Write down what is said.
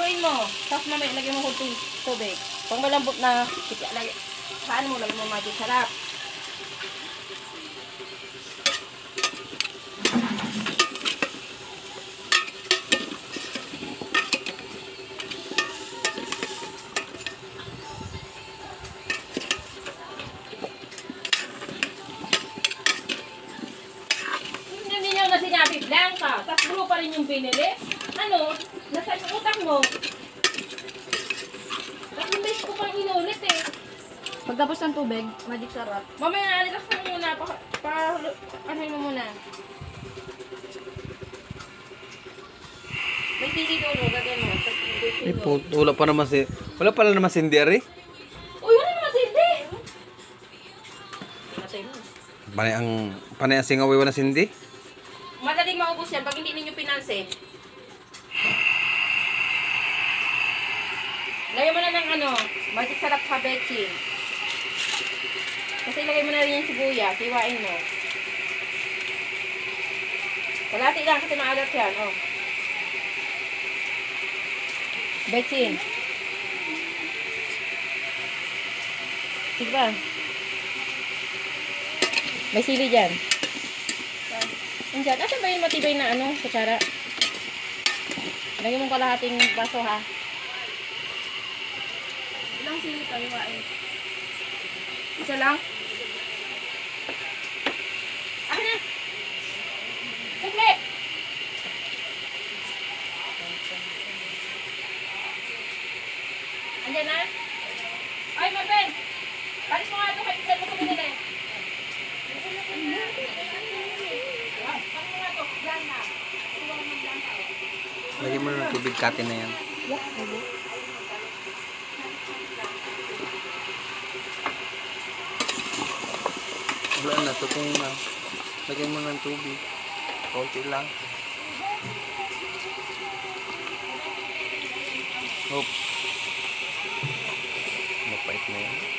Haluin mo. Tapos mamaya lagyan mo kunting tubig. Pag malambot na. Saan mo lagyan mo magic sarap. Hindi niyo na Blanca. Tapos blue pa rin yung binili. Ano? Nasa yung utak mo? Tatlong beses ko pang inulit eh. Pagtapos ng tubig, magic sarap. Mamaya na, relax mo muna. Pa, pa, ano mo muna. May doon, oh, gagawin mo. Eh, po, wala pa naman si... Wala pala naman si Nderi. Uy, wala naman sili! Patay mo. Panay ang... Panay ang singaway wala si Hindi. Madaling maubos yan pag hindi ninyo pinansin. Lagyan mo na ng ano, magic sarap sa betchin. Kasi lagay mo na rin yung sibuyas, iwain mo. Kalati lang kasi maalat yan, oh. Betchin. Sige ba? May sili dyan. Andiyan. Asan ba yung matibay na ano, kutsara? Lagyan mo kalahating baso ha. Ilang sili tayo wain? Isa lang? Akin na! Saglit! Andiyan na? Ay, Marben! Palis Lagyan mo na ng tubig katin na yan. Yeah, okay. Wala na, tutong na. Lagyan mo ng tubig. Konti lang. Hop. Mapait na yan.